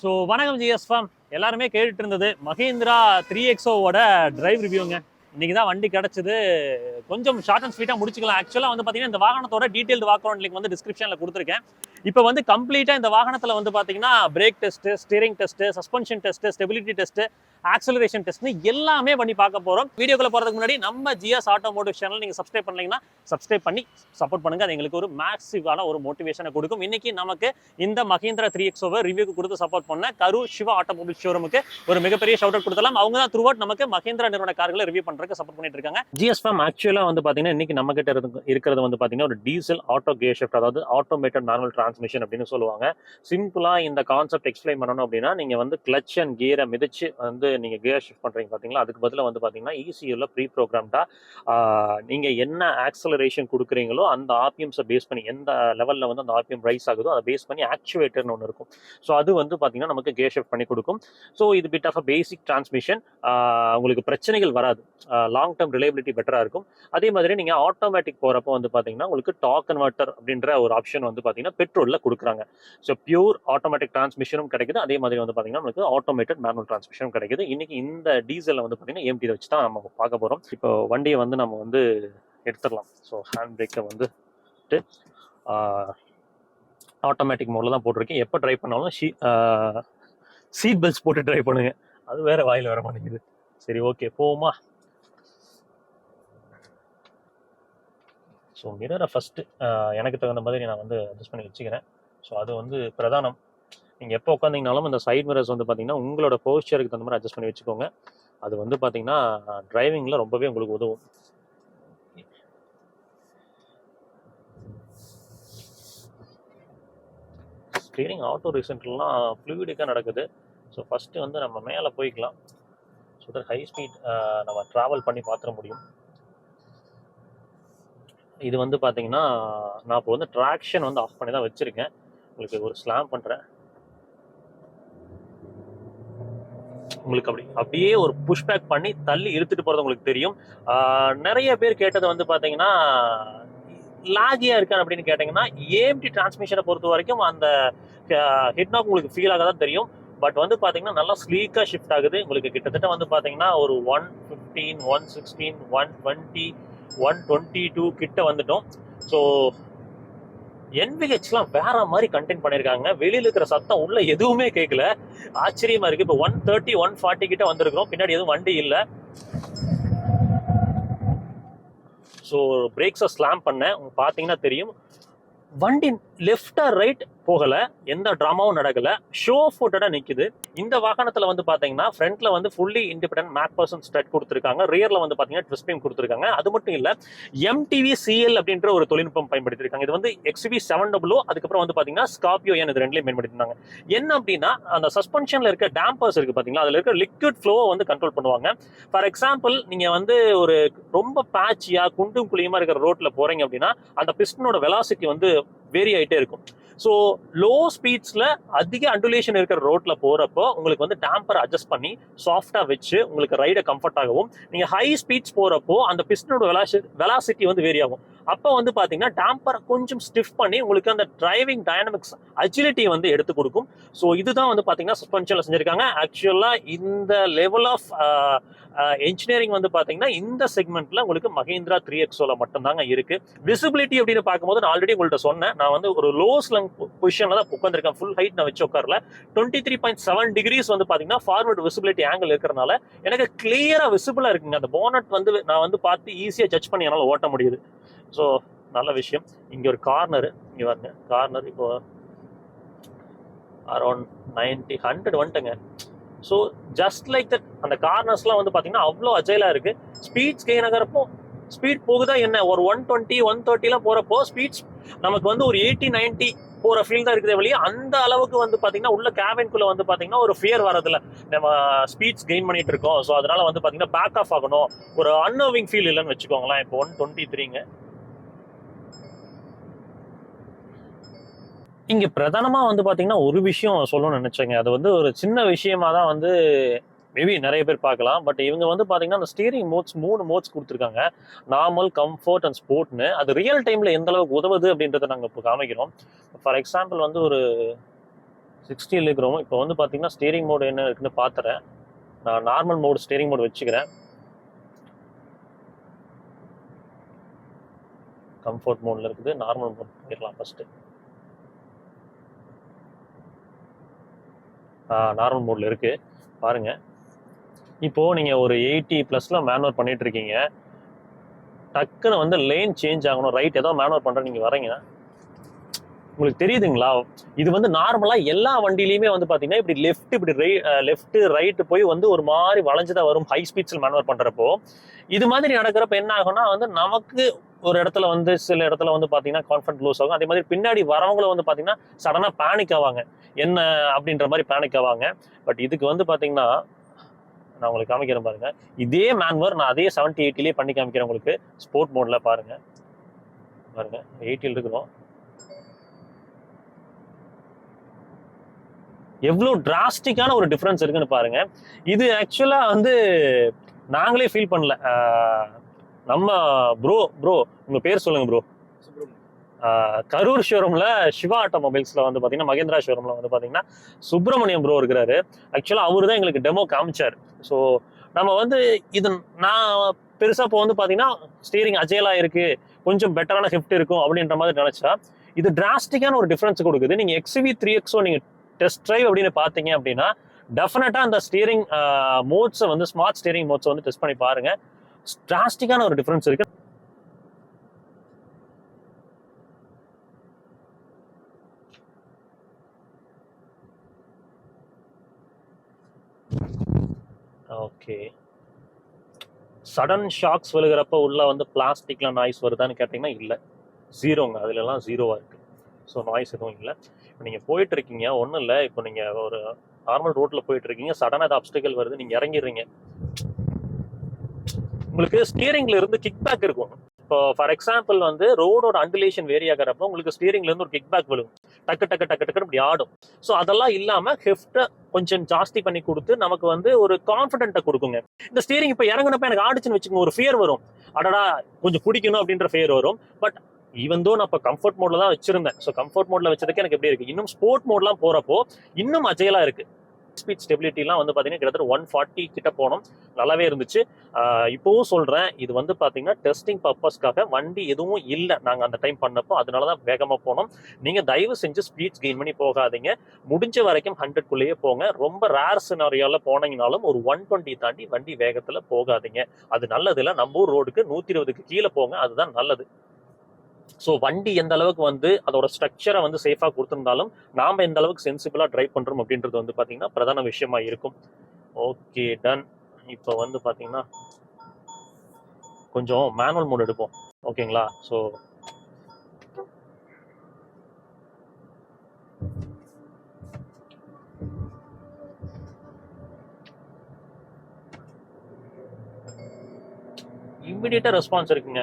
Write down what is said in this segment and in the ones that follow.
So வணக்கம் ஜிஎஸ்ஃபாம் எல்லாருமே கேட்டுட்டு இருந்தது மகேந்திரா த்ரீ எக்ஸோவோட டிரைவ் ரிவ்யூங்க இன்னைக்கு தான் வண்டி கிடச்சிது. கொஞ்சம் ஷார்ட் அண்ட் ஸ்வீட்டாக முடிச்சுக்கலாம். ஆக்சுவலாக வந்து பார்த்தீங்கன்னா இந்த வாகனத்தோட டீட்டெயில்டு வாக்கவுண்ட் லிங்க் வந்து டிஸ்கிரிப்ஷனில் கொடுத்துருக்கேன். இப்போ வந்து கம்ப்ளீட்டாக இந்த வாகனத்தில் வந்து பார்த்தீங்கன்னா brake test steering test suspension test stability test acceleration டெஸ்ட்னு எல்லாமே பண்ணி பார்க்க போகிறோம் வீடியோக்குள்ள போகிறதுக்கு முன்னாடி நம்ம ஜிஎஸ் ஆட்டோமோட்டிவ் சேனல் நீங்கள் சப்ஸ்கிரைப் பண்ணிங்கன்னா சப்ஸ்கிரைப் பண்ணி சப்போர்ட் பண்ணுங்க. அது எங்களுக்கு ஒரு மேக்ஸிவான ஒரு மோட்டிவேஷனை கொடுக்கும். இன்னைக்கு நமக்கு இந்த மஹிந்திரா த்ரீ எக்ஸோவை ரிவ்யூக்கு கொடுத்து சப்போர்ட் பண்ண கரூர் சிவா ஆட்டோமொபைல் ஷோரூமுக்கு ஒரு மிகப்பெரிய ஷவுட் அவுட் கொடுத்தலாம் அவங்க தான் த்ரூ நமக்கு மஹிந்திரா நிறுவன கார்களை ரிவ்யூ பண்றதுக்கு சப்போர்ட் பண்ணிட்டு இருக்காங்க. ஜிஎஸ் ஜிஎஸ்எம் ஆக்சுவலா வந்து பாத்தீங்கன்னா இன்னைக்கு நம்ம கிட்ட இருந்து- இருக்கிறது வந்து பாத்தீங்கன்னா ஒரு டீசல் ஆட்டோ கேர் ஷிஃப்ட் அதாவது ஆட்டோமேட்டட் நார்மல் டிரான்ஸ்மிஷன் அப்படின்னு சொல்லுவாங்க. சிம்பிளாக இந்த கான்செப்ட் எக்ஸ்பிளைன் பண்ணணும் அப்படின்னா நீங்கள் வந்து கிளச் அண்ட் கியரை மிதிச்சு வந்து நீங்கள் கியர் ஷிஃப்ட் பண்ணுறீங்க பார்த்தீங்களா அதுக்கு பதிலாக வந்து பார்த்தீங்கன்னா ஈஸியூல ப்ரீ ப்ரோக்ராம்டா நீங்கள் என்ன ஆக்சலரேஷன் கொடுக்குறீங்களோ அந்த ஆப்பியம்ஸை பேஸ் பண்ணி எந்த லெவலில் வந்து அந்த ஆபியம் ரைஸ் ஆகுதோ அதை பேஸ் பண்ணி ஆக்சுவேட்டர்னு ஒன்று இருக்கும். ஸோ அது வந்து பார்த்தீங்கன்னா நமக்கு கியர் ஷிஃப்ட் பண்ணி கொடுக்கும். ஸோ இது bit of a basic transmission உங்களுக்கு பிரச்சனைகள் வராது. லாங் டேர்ம் ரிலேபிலிட்டி பெட்டராக இருக்கும். அதே மாதிரி நீங்கள் ஆட்டோமேட்டிக் போகிறப்போ வந்து பார்த்தீங்கன்னா உங்களுக்கு டாக் கன்வெர்ட்டர் அப்படின்ற ஒரு ஆப்ஷன் வந்து பார்த்தீங்கன்னா பெட்ரோலில் கொடுக்குறாங்க. ஸோ பியூர் ஆட்டோமேட்டிக் டிரான்ஸ்மிஷனும் கிடைக்குது. அதே மாதிரி வந்து பார்த்தீங்கன்னா நமக்கு ஆட்டோமேட்டட் மேனுவல் டிரான்ஸ்மிஷனும் கிடைக்குது. இன்னைக்கு இந்த டீசலில் வந்து பார்த்தீங்கன்னா எம்டி வச்சு தான் நம்ம பார்க்க போகிறோம் இப்போ வண்டியை வந்து நம்ம வந்து எடுத்துடலாம். ஸோ ஹேண்ட் பிரேக்கை வந்து ஆட்டோமேட்டிக் மோடில் தான் போட்டிருக்கேன். எப்போ ட்ரை பண்ணாலும் ஷீ சீட் பெல்ட்ஸ் போட்டு ட்ரை பண்ணுங்கள் அது வேறு வாயில் வர மாட்டேங்குது. சரி ஓகே போவோமா? ஸோ மிரரை ஃபஸ்ட்டு எனக்கு தகுந்த மாதிரி நான் வந்து அட்ஜஸ்ட் பண்ணி வச்சுக்கிறேன். ஸோ அது வந்து பிரதானம். நீங்கள் எப்போ உட்காந்திங்கனாலும் இந்த சைட் மிரர்ஸ் வந்து பார்த்தீங்கன்னா உங்களோட போஸ்டருக்கு தகுந்த மாதிரி அட்ஜஸ்ட் பண்ணி வச்சுக்கோங்க. அது வந்து பார்த்திங்கன்னா டிரைவிங்கில் ரொம்பவே உங்களுக்கு உதவும். ஸ்டீரிங் ஆட்டோ ரீசெண்ட்லாம் ஃப்ளூயிடிக்காக நடக்குது. ஸோ ஃபஸ்ட்டு வந்து நம்ம மேலே போய்க்கலாம். ஸோ தட் ஹை ஸ்பீட் நம்ம ட்ராவல் பண்ணி பார்த்துட முடியும். இது வந்து பார்த்தீங்கன்னா நான் இப்போ வந்து ட்ராக்ஷன் வந்து ஆஃப் பண்ணி தான் வச்சுருக்கேன். உங்களுக்கு ஒரு ஸ்லாம் பண்ணுறேன் உங்களுக்கு அப்படி அப்படியே ஒரு புஷ்பேக் பண்ணி தள்ளி இழுத்துட்டு போகிறது உங்களுக்கு தெரியும். நிறைய பேர் கேட்டது வந்து பார்த்தீங்கன்னா லாகியாக இருக்கான் அப்படின்னு கேட்டிங்கன்னா ஏஎம்டி டிரான்ஸ்மிஷனை பொறுத்த வரைக்கும் அந்த ஹெட்னாக் உங்களுக்கு ஃபீல் ஆக தான் தெரியும். பட் வந்து பார்த்தீங்கன்னா நல்லா ஸ்லீக்காக ஷிஃப்ட் ஆகுது. உங்களுக்கு கிட்டத்தட்ட வந்து பார்த்தீங்கன்னா ஒரு one fifteen one sixteen one twenty one twenty two கிட்ட வந்துட்டோம். ஸோ என்விஹெச்லாம் வேற மாதிரி கண்டென்ட் பண்ணியிருக்காங்க வெளியில இருக்கிற சத்தம் உள்ள எதுவுமே கேட்கல ஆச்சரியமா இருக்கு. இப்போ ஒன் தேர்ட்டி ஒன் ஃபார்ட்டி கிட்ட வந்திருக்கிறோம். பின்னாடி எதுவும் வண்டி இல்லை. ஸோ பிரேக்ஸை ஸ்லாம் பண்ணேன். பார்த்தீங்கன்னா தெரியும். வண்டி லெஃப்ட் ரைட் போகல எந்த ட்ராமாவும் நடக்கல. ஷோ ஃபுட்டடா நிக்குது. இந்த வாகனத்துல வந்து பாத்தீங்கன்னா ஃப்ரண்ட்ல வந்து fully independent MacPherson strut கொடுத்துருக்காங்க. ரியர்ல வந்து பாத்தீங்கன்னா ட்விஸ்ட் பீம் கொடுத்துருக்காங்க. அது மட்டும் இல்ல எம்டிவி சிஎல் அப்படின்ற ஒரு தொழில்நுட்பம் பயன்படுத்திருக்காங்க இது வந்து எக்ஸ்வி செவன் டபுளோ அதுக்கப்புறம் வந்து பாத்தீங்கன்னா ஸ்கார்பியோ ஏன் இது ரெண்டுலேயும் பயன்படுத்திருந்தாங்க என்ன அப்படின்னா அந்த சஸ்பென்ஷன்ல இருக்க டேம்பர்ஸ் இருக்கு பாத்தீங்களா அதுல இருக்க லிக்விட் ஃப்ளோவை வந்து கண்ட்ரோல் பண்ணுவாங்க. ஃபார் எக்ஸாம்பிள் நீங்க வந்து ஒரு ரொம்ப பேட்சியா குண்டும் குழியுமா இருக்கிற ரோட்ல போறீங்க அப்படின்னா அந்த பிஸ்டனோட வெலாசிட்டி வந்து வேரி ஆகிட்டே இருக்கும். ஸோ லோ ஸ்பீட்ஸ்ல அதிக அண்டுலேஷன் இருக்கிற ரோட்ல போறப்போ உங்களுக்கு வந்து டேம்பர் அட்ஜஸ்ட் பண்ணி சாஃப்டா வச்சு உங்களுக்கு ரைட கம்ஃபர்ட் ஆகவும் நீங்க ஹை ஸ்பீட்ஸ் போறப்போ அந்த பிஸ்டனோட வெலாசி வெலாசிட்டி வந்து வேரி ஆகும். அப்போ வந்து பார்த்தீங்கன்னா டேம்பரை கொஞ்சம் ஸ்டிஃப் பண்ணி உங்களுக்கு அந்த டிரைவிங் டைனமிக்ஸ் அஜிலிட்டி வந்து எடுத்து கொடுக்கும். ஸோ இதுதான் வந்து பார்த்தீங்கன்னா சஸ்பென்ஷனில் செஞ்சிருக்காங்க. ஆக்சுவலாக இந்த லெவல் ஆஃப் என்ஜினியரிங் வந்து பார்த்தீங்கன்னா இந்த செக்மெண்ட்ல உங்களுக்கு மகேந்திரா த்ரீ எக்ஸோல மட்டும்தாங்க இருக்கு. விசிபிலிட்டி அப்படின்னு பார்க்கும்போது நான் ஆல்ரெடி உங்கள்கிட்ட சொன்னேன். நான் வந்து ஒரு லோ ஸ்லங் பொசிஷன்ல தான் உட்காந்துருக்கேன் ஃபுல் ஹைட் நான் வச்சு உட்காரல. Twenty three point seven degrees வந்து பார்த்தீங்கன்னா ஃபார்வர்ட் விசிபிலிட்டி ஆங்கிள் இருக்கிறனால எனக்கு கிளியரா விசிபிளா இருக்குங்க. அந்த போனட் வந்து நான் வந்து பார்த்து ஈஸியாக ஜட்ஜ் பண்ணி என்னால் ஓட்ட முடியுது. ஸோ நல்ல விஷயம். இங்கே ஒரு கார்னர் இங்க பாருங்க. கார்னர் இப்போ அரௌண்ட் நைன்டி ஹண்ட்ரட் வந்துட்டுங்க. ஸோ ஜஸ்ட் லைக் தட் அந்த கார்னர்ஸ்லாம் வந்து பார்த்தீங்கன்னா அவ்வளோ அஜைலாக இருக்குது ஸ்பீட் கெயின் ஆகிறப்போ ஸ்பீட் போகுதா என்ன? ஒரு ஒன் டுவெண்ட்டி ஒன் தேர்ட்டிலாம் போகிறப்போ ஸ்பீட்ஸ் நமக்கு வந்து ஒரு எயிட்டி நைன்ட்டி போகிற ஃபீல் தான் இருக்குது வெளியே அந்த அளவுக்கு வந்து பார்த்தீங்கன்னா உள்ள கேபின்குள்ளே வந்து பார்த்தீங்கன்னா ஒரு ஃபியர் வரதில்ல நம்ம ஸ்பீட்ஸ் கெயின் பண்ணிட்டு இருக்கோம். ஸோ அதனால வந்து பார்த்தீங்கன்னா பேக் ஆஃப் ஆகணும். ஒரு அன்னோவிங் ஃபீல் இல்லைன்னு வச்சுக்கோங்களேன். இப்போ ஒன் டுவெண்ட்டி த்ரீங்க இங்க பிரதானமா வந்து பாத்தீங்கன்னா ஒரு விஷயம் சொல்லணும்னு நினைச்சேங்க. அது வந்து ஒரு சின்ன விஷயமா தான் வந்து மேபி நிறைய பேர் பார்க்கலாம். பட் இவங்க வந்து பார்த்தீங்கன்னா அந்த ஸ்டீரிங் மோட்ஸ் மூணு மோட்ஸ் கொடுத்துருக்காங்க. நார்மல் கம்ஃபர்ட் அண்ட் ஸ்போர்ட்னு அது ரியல் டைமில் எந்த அளவுக்கு உதவுது அப்படின்றத நாங்கள் இப்போ காமிக்கிறோம். ஃபார் எக்ஸாம்பிள் வந்து ஒரு சிக்ஸ்டியில் இருக்கிறோம் இப்போ வந்து பார்த்தீங்கன்னா ஸ்டீரிங் மோடு என்ன இருக்குன்னு பார்த்துறேன் நான் நார்மல் மோடு ஸ்டீரிங் மோடு வச்சுக்கிறேன். கம்ஃபர்ட் மோடில் இருக்குது. நார்மல் மோட் போயிடலாம் ஃபஸ்ட்டு நார்மல் மோடில் இருக்குது பாருங்க. இப்போது நீங்கள் ஒரு எயிட்டி ப்ளஸில் மேனுவர் பண்ணிகிட்ருக்கீங்க டக்குன்னு வந்து லேன் சேஞ்ச் ஆகணும். ரைட் ஏதோ மேனுவர் பண்ணுற நீங்கள் வரீங்க உங்களுக்கு தெரியுதுங்களா? இது வந்து நார்மலாக எல்லா வண்டியிலையுமே வந்து பார்த்தீங்கன்னா இப்படி லெஃப்ட் இப்படி ரை லெஃப்ட்டு ரைட்டு போய் வந்து ஒரு மாதிரி வளைஞ்சு தான் வரும் ஹை ஸ்பீட்ஸில் மேனுவர் பண்ணுறப்போ இது மாதிரி நடக்கிறப்ப என்ன ஆகும்னா வந்து நமக்கு ஒரு இடத்துல வந்து சில இடத்துல வந்து பார்த்தீங்கன்னா கான்ஃபிடன்ட் லூஸ் ஆகும். அதே மாதிரி பின்னாடி வரவங்களும் வந்து பார்த்தீங்கன்னா சடனாக பேனிக் ஆவாங்க. என்ன அப்படின்ற மாதிரி பேனிக் ஆவாங்க. பட் இதுக்கு வந்து பார்த்தீங்கன்னா நான் உங்களுக்கு காமிக்கிறேன் பாருங்க. இதே மேன்வர் நான் அதே செவன்ட்டி எயிட்டிலே பண்ணி காமிக்கிறேன் உங்களுக்கு. ஸ்போர்ட் மோடில் பாருங்க. பாருங்க. எயிட்டில் இருக்கிறோம். எவ்வளோ டிராஸ்டிக்கான ஒரு டிஃப்ரென்ஸ் இருக்குன்னு பாருங்க. இது ஆக்சுவலாக வந்து நாங்களே ஃபீல் பண்ணல. நம்ம ப்ரோ ப்ரோ உங்கள் பேர் சொல்லுங்கள் ப்ரோ கரூர் ஷோரூமில் சிவா ஆட்டோமொபைல்ஸ்ல வந்து பார்த்தீங்கன்னா மகேந்திரா ஷோரூமில் வந்து பார்த்தீங்கன்னா சுப்பிரமணியம் ப்ரோ இருக்கிறாரு. ஆக்சுவலாக அவர் தான் எங்களுக்கு டெமோ காமிச்சார். ஸோ நம்ம வந்து இது நான் பெருசாக இப்போ வந்து பார்த்தீங்கன்னா ஸ்டீரிங் அஜேலா இருக்குது கொஞ்சம் பெட்டரான ஹிஃப்ட் இருக்கும் அப்படின்ற மாதிரி நினச்சா இது டிராஸ்டிக்கான ஒரு டிஃப்ரென்ஸ் கொடுக்குது. நீங்கள் எக்ஸ்வி த்ரீ எக்ஸோ நீங்கள் டெஸ்ட் ட்ரைவ் அப்படின்னு பார்த்தீங்க அப்படின்னா டெஃபினட்டாக அந்த ஸ்டீரிங் மோட்ஸை வந்து ஸ்மார்ட் ஸ்டீரிங் மோட்ஸை வந்து டெஸ்ட் பண்ணி பாருங்கள் டிராஸ்டிக்கான ஒரு டிஃப்ரென்ஸ் இருக்கு. ஓகே சடன் ஷாக்ஸ் விழுகிறப்ப உள்ள வந்து பிளாஸ்டிக்ல நாய்ஸ் வருதான்னு கேட்டிங்கன்னா இல்லை. ஜீரோங்க அதுலலாம் ஜீரோவாக இருக்குது ஸோ நாய்ஸ் எதுவும் இல்லை. இப்போ நீங்கள் போயிட்டு இருக்கீங்க ஒன்றும் இல்லை. இப்போ நீங்கள் ஒரு நார்மல் ரோட்டில் போயிட்டு இருக்கீங்க சடனாக அது அப்டிக்கல் வருது. நீங்கள் இறங்கிடுறீங்க. உங்களுக்கு ஸ்டியரிங்ல இருந்து கிக் பேக் இருக்கும். இப்போ ஃபார் எக்ஸாம்பிள் வந்து ரோடோட அண்டுலேஷன் வேரி ஆகிறப்ப உங்களுக்கு ஸ்டீரிங்ல இருந்து ஒரு கிக் பேக் விழுகும் டக்கு டக்கு டக்கு டக்கு இப்படி ஆடும். ஸோ அதெல்லாம் இல்லாம ஹெஃப்ட்டை கொஞ்சம் ஜாஸ்தி பண்ணி கொடுத்து நமக்கு வந்து ஒரு கான்ஃபிடென்ட்டை கொடுக்குங்க. இந்த ஸ்டியரிங் இப்போ இறங்கினப்ப எனக்கு ஆடிச்சுன்னு வச்சுக்கோங்க ஒரு ஃபியர் வரும். அடடா கொஞ்சம் பிடிக்கணும் அப்படின்ற ஃபியர் வரும். பட் ஈவன் தோ நான் இப்போ கம்ஃபர்ட் மோட்ல தான் வச்சிருந்தேன். ஸோ கம்ஃபர்ட் மோட்ல வச்சதுக்கு எனக்கு எப்படி இருக்கு? இன்னும் ஸ்போர்ட் மோட்லாம் போறப்போ இன்னும் அஜயலா இருக்கு. ஸ்பீட் ஸ்டெபிலிட்டிலாம் வந்து பார்த்தீங்கன்னா கிட்டத்தட்ட ஒன் ஃபார்ட்டி கிட்ட போனோம். நல்லாவே இருந்துச்சு. இப்போவும் சொல்றேன் இது வந்து பார்த்தீங்கன்னா டெஸ்டிங் பர்பஸ்க்காக வண்டி எதுவும் இல்லை. நாங்கள் அந்த டைம் பண்ணப்போ அதனால தான் வேகமாக போனோம். நீங்கள் தயவு செஞ்சு ஸ்பீட்ஸ் கெயின் பண்ணி போகாதீங்க. முடிஞ்ச வரைக்கும் ஹண்ட்ரட் குள்ளேயே போங்க. ரொம்ப ரேர் சினாரியாவில் போனீங்கனாலும் ஒரு ஒன் டுவெண்ட்டி தாண்டி வண்டி வேகத்தில் போகாதீங்க. அது நல்லது இல்லை. நம்ம ஊர் ரோடுக்கு நூற்றி இருபதுக்கு கீழே போங்க. அதுதான் நல்லது. ஸோ வண்டி எந்த அளவுக்கு வந்து அதோட ஸ்ட்ரக்சரை வந்து சேஃபாக கொடுத்துருந்தாலும் நாம் எந்த அளவுக்கு சென்சிபிளாக ட்ரைவ் பண்ணுறோம் அப்படின்றது வந்து பார்த்தீங்கன்னா பிரதான விஷயமா இருக்கும். ஓகே டன் இப்போ வந்து பார்த்தீங்கன்னா கொஞ்சம் மேனுவல் மோட் எடுப்போம். ஓகேங்களா ஸோ இம்மிடியட்டா ரெஸ்பான்ஸ் இருக்குங்க.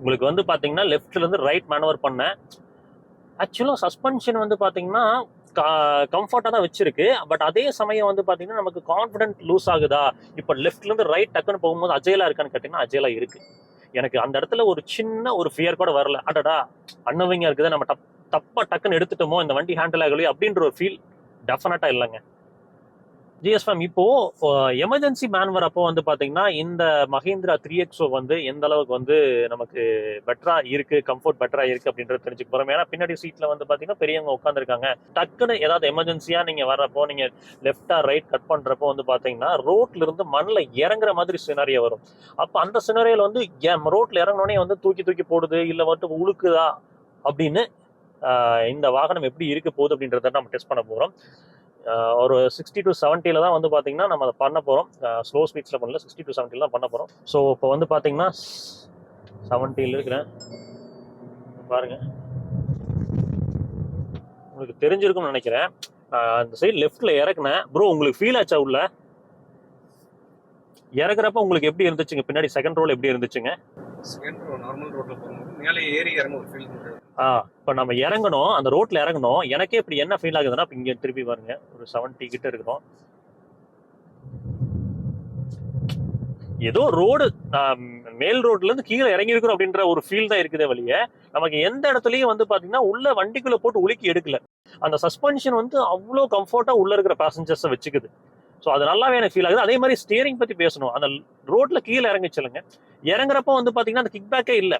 உங்களுக்கு வந்து பார்த்தீங்கன்னா லெஃப்ட்லேருந்து ரைட் மேனவர் பண்ணேன் ஆக்சுவலாக சஸ்பென்ஷன் வந்து பாத்தீங்கன்னா கம்ஃபர்ட்டாக தான் வச்சிருக்கு. பட் அதே சமயம் வந்து பார்த்தீங்கன்னா நமக்கு கான்ஃபிடென்ட் லூஸ் ஆகுதா? இப்போ லெஃப்ட்லேருந்து ரைட் டக்குன்னு போகும்போது அஜயலா இருக்கான்னு கேட்டிங்கன்னா அஜயலா இருக்குது எனக்கு அந்த இடத்துல ஒரு சின்ன ஒரு ஃபியர் கூட வரல. அடடா அன்னவிங்க இருக்குது நம்ம டப் தப்பாக டக்குன்னு எடுத்துட்டோமோ இந்த வண்டி ஹேண்டில் ஆகலையோ அப்படின்ற ஒரு ஃபீல் டெஃபினட்டாக இல்லைங்க. ஜிஎஸ் மேம் இப்போ எமர்ஜென்சி மேன்வர் அப்போ வந்து பாத்தீங்கன்னா இந்த மஹேந்திரா த்ரீ எக்ஸோ வந்து எந்த அளவுக்கு வந்து நமக்கு பெட்டரா இருக்கு கம்ஃபர்ட் பெட்டரா இருக்கு அப்படின்றது தெரிஞ்சுக்க போறோம். ஏன்னா பின்னாடி சீட்ல வந்து பாத்தீங்கன்னா பெரியவங்க உட்காந்துருக்காங்க டக்குன்னு ஏதாவது எமர்ஜென்சியா நீங்க வர்றப்போ நீங்க லெஃப்டா ரைட் கட் பண்றப்போ வந்து பாத்தீங்கன்னா ரோட்ல இருந்து மண்ணில் இறங்குற மாதிரி சினாரியா வரும். அப்ப அந்த சினாரியோல வந்து ரோட்ல இறங்கினோடனே வந்து தூக்கி தூக்கி போடுது இல்ல வந்து உழுக்குதா அப்படின்னு இந்த வாகனம் எப்படி இருக்க போகுது அப்படின்றத நம்ம டெஸ்ட் பண்ண போறோம். ஒரு சிக்ஸ்டி டு செவன்ட்டியில் தான் வந்து பார்த்தீங்கன்னா நம்ம அதை பண்ண போகிறோம் ஸ்லோ ஸ்பீட்ஸில் பண்ணல சிக்ஸ்டி டு செவன்ட்டியில் தான் பண்ண போகிறோம் ஸோ இப்போ வந்து பார்த்தீங்கன்னா செவன்ட்டியில் இருக்கிறேன். பாருங்க. உங்களுக்கு தெரிஞ்சிருக்கும்னு நினைக்கிறேன். அந்த சைடு லெஃப்டில் இறக்குனேன். ப்ரோ உங்களுக்கு ஃபீல் ஆச்சா உள்ள? இறக்குறப்ப உங்களுக்கு எப்படி இருந்துச்சுங்க? பின்னாடி செகண்ட் ரோல் எப்படி இருந்துச்சுங்க? செகண்ட் ரோ நார்மல் ரோட்டில் போகும்போது மேலே ஏறி இறங்க ஒரு ஃபீல் பண்ணுறது இப்போ நம்ம இறங்கணும் அந்த ரோட்ல இறங்கணும். எனக்கே இப்படி என்ன ஃபீல் ஆகுதுன்னா இப்போ இங்கே திருப்பி பாருங்க. ஒரு செவன்ட்டி கிட்ட இருக்கிறோம். ஏதோ ரோடு மேல் ரோட்ல இருந்து கீழே இறங்கி இருக்கிறோம் அப்படின்ற ஒரு ஃபீல் தான் இருக்குதே வழிய நமக்கு எந்த இடத்துலயும் வந்து பாத்தீங்கன்னா உள்ள வண்டிக்குள்ள போட்டு உலுக்கி எடுக்கல. அந்த சஸ்பென்ஷன் வந்து அவ்வளோ கம்ஃபர்ட்டா உள்ள இருக்கிற பேசஞ்சர்ஸை வச்சுக்குது. ஸோ அது நல்லாவே எனக்கு ஃபீல் ஆகுது. அதே மாதிரி ஸ்டியரிங் பத்தி பேசணும். அந்த ரோட்ல கீழே இறங்கிச்சுலங்க இறங்குறப்ப வந்து பாத்தீங்கன்னா அந்த கிக் பேக்கே இல்லை.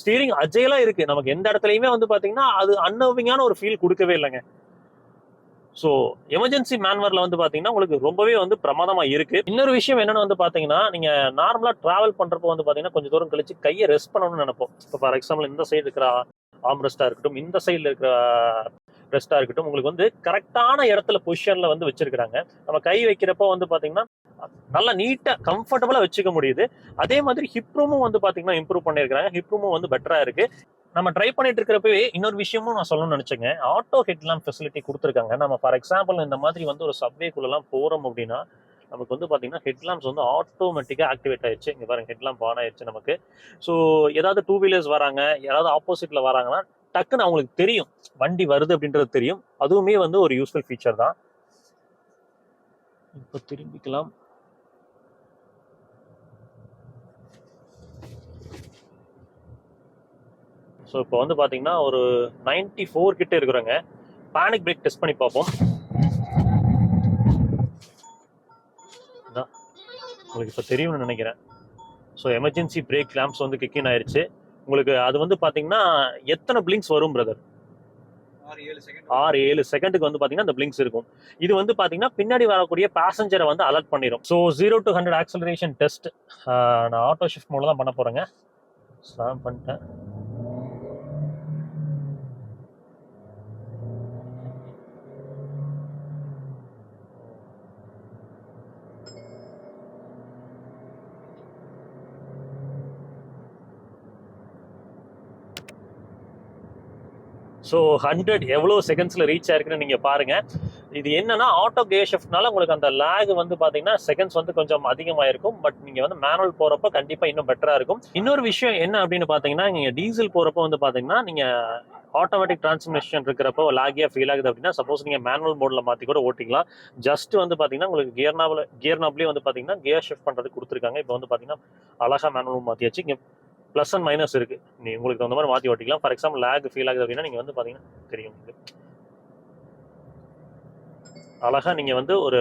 ஸ்டீரிங் அஜயலா இருக்கு. நமக்கு எந்த இடத்துலயுமே வந்து பாத்தீங்கன்னா அது அன்னவிங்கான ஒரு ஃபீல் கொடுக்கவே இல்லைங்க. ஸோ எமர்ஜென்சி மேன்வரில் வந்து பார்த்தீங்கன்னா உங்களுக்கு ரொம்பவே வந்து பிரமாதமா இருக்கு. இன்னொரு விஷயம் என்னன்னு வந்து பார்த்தீங்கன்னா நீங்க நார்மலாக டிராவல் பண்ணுறப்போ வந்து பார்த்தீங்கன்னா கொஞ்சம் தூரம் கழிச்சு கையை ரெஸ்ட் பண்ணணும்னு நினைப்போம். இப்போ ஃபார் எக்ஸாம்பிள் இந்த சைடு இருக்கிற ஆம்ரெஸ்டாக இருக்கட்டும் இந்த சைடில் இருக்கிற ரெஸ்ட்டாக இருக்கட்டும். உங்களுக்கு வந்து கரெக்டான இடத்துல பொசிஷனில் வந்து வச்சுருக்குறாங்க. நம்ம கை வைக்கிறப்போ வந்து பார்த்தீங்கன்னா நல்லா நீட்டாக கம்ஃபர்டபுளாக வச்சுக்க முடியுது. அதே மாதிரி ஹிப் ரூமும் வந்து பார்த்தீங்கன்னா இம்ப்ரூவ் பண்ணியிருக்கிறாங்க. ஹிப் ரூமும் வந்து பெட்டராக இருக்குது நம்ம ட்ரை பண்ணிட்டு இருக்கிறப்பவே இன்னொரு விஷயமும் நான் சொல்லணும்னு நினச்சிங்க. ஆட்டோ ஹெட்லாம் ஃபெசிலிட்டி கொடுத்துருக்காங்க. நம்ம ஃபார் எக்ஸாம்பிள் இந்த மாதிரி வந்து ஒரு சப்வேக்குள்ளலாம் போகிறோம் அப்படின்னா நமக்கு வந்து பார்த்தீங்கன்னா ஹெட்லாம்ப்ஸ் வந்து ஆட்டோமேட்டிக்காக ஆக்டிவேட் ஆயிடுச்சு இங்கே பாருங்க ஹெட்லாம்ப் ஆன் ஆயிடுச்சு நமக்கு. ஸோ ஏதாவது டூ வீலர்ஸ் வராங்க யாராவது ஆப்போசிட்டில் வராங்கன்னா டக்குன்னு அவங்களுக்கு தெரியும். வண்டி வருது அப்படின்றது தெரியும். அதுவுமே வந்து ஒரு யூஸ்ஃபுல் ஃபீச்சர் தான். இப்போ திரும்பிக்கலாம். ஸோ இப்போ வந்து பார்த்தீங்கன்னா ஒரு 94 ஃபோர் கிட்ட இருக்கிறோங்க பேனிக் பிரேக் டெஸ்ட் பண்ணி பார்ப்போம். உங்களுக்கு இப்போ தெரியும்னு நினைக்கிறேன். ஸோ எமர்ஜென்சி பிரேக் லேம்ப்ஸ் வந்து கிக்கின் ஆயிருச்சு. உங்களுக்கு அது வந்து பார்த்தீங்கன்னா எத்தனை பிளிங்க்ஸ் வரும் பிரதர் ஆறு ஏழு செகண்டுக்கு வந்து பார்த்தீங்கன்னா அந்த பிளிங்க்ஸ் இருக்கும். இது வந்து பார்த்தீங்கன்னா பின்னாடி வரக்கூடிய பேசஞ்சரை வந்து அலர்ட் பண்ணிடும் so zero to hundred acceleration test நான் ஆட்டோ ஷிஃப்ட் மூலம் தான் பண்ண போகிறேங்க ஸ்லாம் பண்ணிட்டேன். ஸோ ஹண்ட்ரட் எவ்வளோ செகண்ட்ஸில் ரீச் ஆயிருக்குன்னு நீங்கள் பாருங்கள் இது என்னன்னா ஆட்டோ கே ஷிஃப்ட்னால உங்களுக்கு அந்த லேக் வந்து பார்த்தீங்கன்னா செகண்ட்ஸ் வந்து கொஞ்சம் அதிகமாக இருக்கும் பட் நீங்கள் வந்து மேனுவல் போகிறப்ப கண்டிப்பாக இன்னும் பெட்டராக இருக்கும். இன்னொரு விஷயம் என்ன அப்படின்னு பார்த்தீங்கன்னா நீங்கள் டீசல் போகிறப்ப வந்து பார்த்தீங்கன்னா நீங்கள் ஆட்டோமேட்டிக் டிரான்ஸ்மிஷன் இருக்கிறப்போ லாகியாக ஃபீல் ஆகுது அப்படின்னா சப்போஸ் நீங்கள் மேனுவல் மோடில் மாற்றி கூட ஓட்டிக்கலாம். ஜஸ்ட் வந்து பார்த்தீங்கன்னா உங்களுக்கு கியர் நாபில் கியர் நாப்லேயே வந்து பார்த்தீங்கன்னா கியர் ஷிஃப்ட் பண்ணுறது கொடுத்துருக்காங்க. இப்போ வந்து பார்த்தீங்கன்னா அழகா மேனுவல் மாற்றியாச்சு இங்கே ப்ளஸ் அண்ட் மைனஸ் இருக்கு. நீ உங்களுக்கு தகுந்த மாதிரி மாற்றி ஓட்டிக்கலாம். ஃபார் எக்ஸாம்பிள் லேக் ஃபீல் ஆகுது அப்படின்னா நீங்கள் வந்து பார்த்தீங்கன்னா தெரியும் உங்களுக்கு அழகா நீங்கள் வந்து ஒரு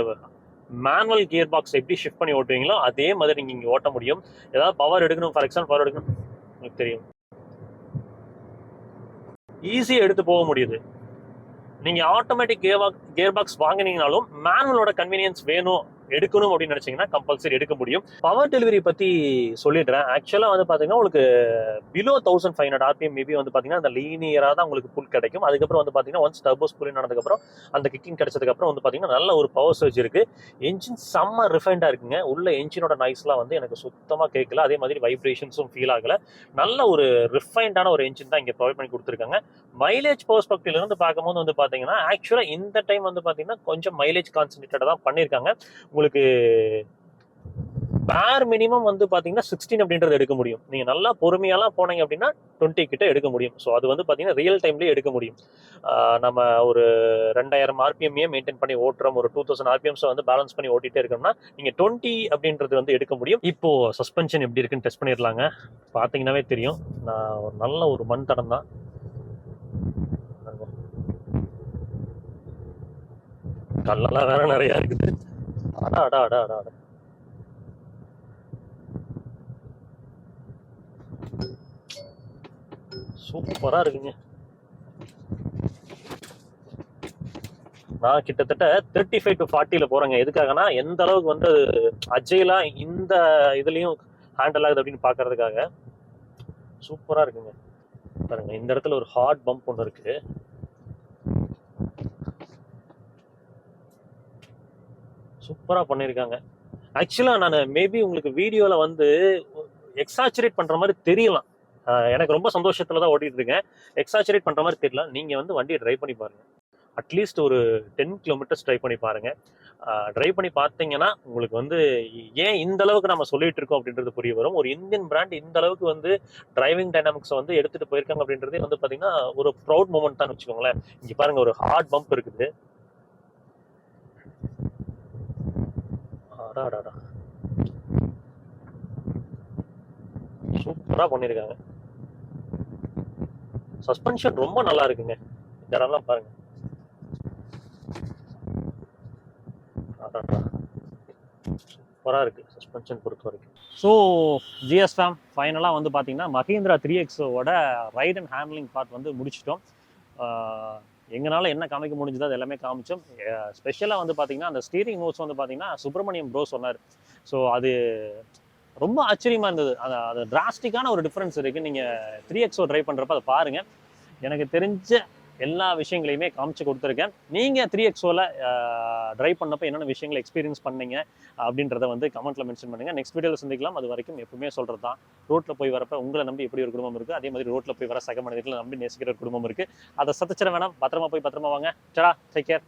மேனுவல் கியர் பாக்ஸ் எப்படி ஷிஃப்ட் பண்ணி ஓட்டுவீங்களோ அதே மாதிரி நீங்கள் இங்கே ஓட்ட முடியும். ஏதாவது பவர் எடுக்கணும் ஃபார் எக்ஸாம்பிள் பவர் எடுக்கணும். உங்களுக்கு தெரியும். ஈஸியாக எடுத்து போக முடியுது. நீங்கள் automatic gear box gear box வாங்கினீங்கனாலும் மேனுவலோட கன்வீனியன்ஸ் வேணும் எடுக்கணும் அப்படின்னு நினைச்சீங்கன்னா கம்பல்சரி எடுக்க முடியும். பவர் டெலிவரி பத்தி சொல்லிடுறேன். ஆக்சுவலா வந்து பாத்தீங்கன்னா உங்களுக்கு below thousand five hundred RPM maybe வந்து பாத்தீங்கன்னா அந்த லீனியரா தான் உங்களுக்கு புல் கிடைக்கும். அதுக்கப்புறம் வந்து பாத்தீங்கன்னா ஒன்ஸ் டர்போஸ் புல் ஆனதுக்கப்புறம் அந்த கிக்கிங் கிடைச்சதுக்கு அப்புறம் வந்து பாத்தீங்கன்னா நல்ல ஒரு பவர் சர்ஜ் இருக்கு. என்ஜின் செம்ம ரிஃபைண்டா இருக்குங்க. உள்ள என்ஜினோட நாய்ஸ்லாம் வந்து எனக்கு சுத்தமா கேட்கல அதே மாதிரி வைப்ரேஷன்ஸும் ஃபீல் ஆகல. நல்ல ஒரு ரிஃபைண்டான ஒரு என்ஜின் தான் இங்க ப்ரொவைட் பண்ணி கொடுத்துருக்காங்க. மைலேஜ் பெர்ஸ்பெக்டிவ்ல இருந்து பார்க்கும்போது வந்து பாத்தீங்கன்னா ஆக்சுவலா இந்த டைம் வந்து பாத்தீங்கன்னா கொஞ்சம் மைலேஜ் கான்சன்ட்ரேட்டட் தான் பண்ணியிருக்காங்க உங்களுக்கு பேர் மினிமம் வந்து பார்த்தீங்கன்னா சிக்ஸ்டீன் அப்படின்றது எடுக்க முடியும். நீங்கள் நல்லா பொறுமையாலாம் போனீங்க அப்படின்னா டுவெண்ட்டி கிட்ட எடுக்க முடியும். ஸோ அது வந்து பார்த்தீங்கன்னா ரியல் டைம்லேயே எடுக்க முடியும். நம்ம ஒரு ரெண்டாயிரம் ஆர்பிஎம்ஏ மெயின்டைன் பண்ணி ஓட்டுறோம். ஒரு டூ தௌசண்ட் ஆர்பிஎம்ஸை வந்து பேலன்ஸ் பண்ணி ஓட்டிகிட்டே இருக்கோம்னா நீங்கள் டுவெண்ட்டி அப்படின்றது வந்து எடுக்க முடியும். இப்போது சஸ்பென்ஷன் எப்படி இருக்குன்னு டெஸ்ட் பண்ணிடலாங்க. பார்த்தீங்கன்னாவே தெரியும். நான் ஒரு நல்ல ஒரு மண் தடம் தான். கல்லெல்லாம் வேற நிறையா இருக்குது. அடா அடா அடா அடா அடா சூப்பரா இருக்குங்க. நான் கிட்டத்தட்ட தேர்ட்டி ஃபைவ் டு ஃபார்ட்டியில் போறேங்க. எதுக்காகனா எந்த அளவுக்கு வந்து அஜய்லாம் இந்த இதுலேயும் ஹேண்டில் ஆகுது அப்படின்னு பார்க்கறதுக்காக சூப்பராக இருக்குங்க. பாருங்க இந்த இடத்துல ஒரு ஹார்ட் பம்ப் ஒன்று இருக்குது சூப்பராக பண்ணியிருக்காங்க ஆக்சுவலா நான் மேபி உங்களுக்கு வீடியோவில் வந்து எக்ஸாச்சுரேட் பண்ற மாதிரி தெரியலாம். எனக்கு ரொம்ப சந்தோஷத்தில் தான் ஓட்டிட்டு இருக்கேன் எக்ஸாச்சுரேட் பண்ற மாதிரி தெரியல. நீங்கள் வந்து வண்டியை ட்ரைவ் பண்ணி பாருங்க. அட்லீஸ்ட் ஒரு டென் கிலோமீட்டர்ஸ் ட்ரை பண்ணி பாருங்க. ட்ரைவ் பண்ணி பார்த்தீங்கன்னா உங்களுக்கு வந்து ஏன் இந்த அளவுக்கு நம்ம சொல்லிட்டு இருக்கோம் அப்படின்றது புரிய வரும். ஒரு இந்தியன் பிராண்ட் இந்த அளவுக்கு வந்து டிரைவிங் டைனாமிக்ஸ் வந்து எடுத்துட்டு போயிருக்காங்க அப்படின்றதே வந்து பார்த்தீங்கன்னா ஒரு ப்ரௌட் மூமெண்ட் தான் வச்சுக்கோங்களேன். இங்கே பாருங்க ஒரு ஹார்ட் பம்ப் இருக்குது. அடாடாடா. சூப்பராக பண்ணியிருக்காங்க சஸ்பென்ஷன் ரொம்ப நல்லா இருக்குங்க. இந்த இடம்லாம் பாருங்க. சூப்பராக இருக்கு சஸ்பென்ஷன் பொறுத்த வரைக்கும். ஸோ ஜிஎஸ் ஃபேம் ஃபைனலாக வந்து பார்த்தீங்கன்னா மஹேந்திரா த்ரீ எக்ஸோட ரைட் அண்ட் ஹேண்ட்லிங் பார்ட் வந்து முடிச்சிட்டோம். எங்களால் என்ன காமிக்க முடிஞ்சதோ அது எல்லாமே காமிச்சோம். ஸ்பெஷலாக வந்து பார்த்திங்கன்னா அந்த ஸ்டீரிங் நோட்ஸ் வந்து பார்த்திங்கன்னா சுப்பிரமணியம் ப்ரோ சொன்னார். ஸோ அது ரொம்ப ஆச்சரியமாக இருந்தது. அது அது டிராஸ்டிக்கான ஒரு டிஃப்ரென்ஸ் இருக்குது நீங்கள் த்ரீ எக்ஸோ ட்ரை பண்ணுறப்ப அதை பாருங்கள் எனக்கு தெரிஞ்ச எல்லா விஷயங்களையுமே காமிச்சு கொடுத்துருக்கேன். நீங்கள் த்ரீ எக்ஸோவில் ட்ரை பண்ணப்போ என்னென்ன விஷயங்களை எக்ஸ்பீரியன்ஸ் பண்ணீங்க அப்படின்றத வந்து கமெண்ட்டில் மென்ஷன் பண்ணுங்கள் நெக்ஸ்ட் வீடியோவில் சந்திக்கலாம். அது வரைக்கும் எப்பவுமே சொல்கிறது தான். ரோட்டில் போய் வரப்போ உங்களை நம்பி எப்படி ஒரு குடும்பம் இருக்குது அதே மாதிரி ரோட்டில் போய் வர சக மனிதர்களை நம்பி நேசிக்கிற ஒரு குடும்பம் இருக்குது அதை சத்திச்சிட வேணாம். பத்திரமா போய் பத்திரமா வாங்க. சடா டேக் கேர்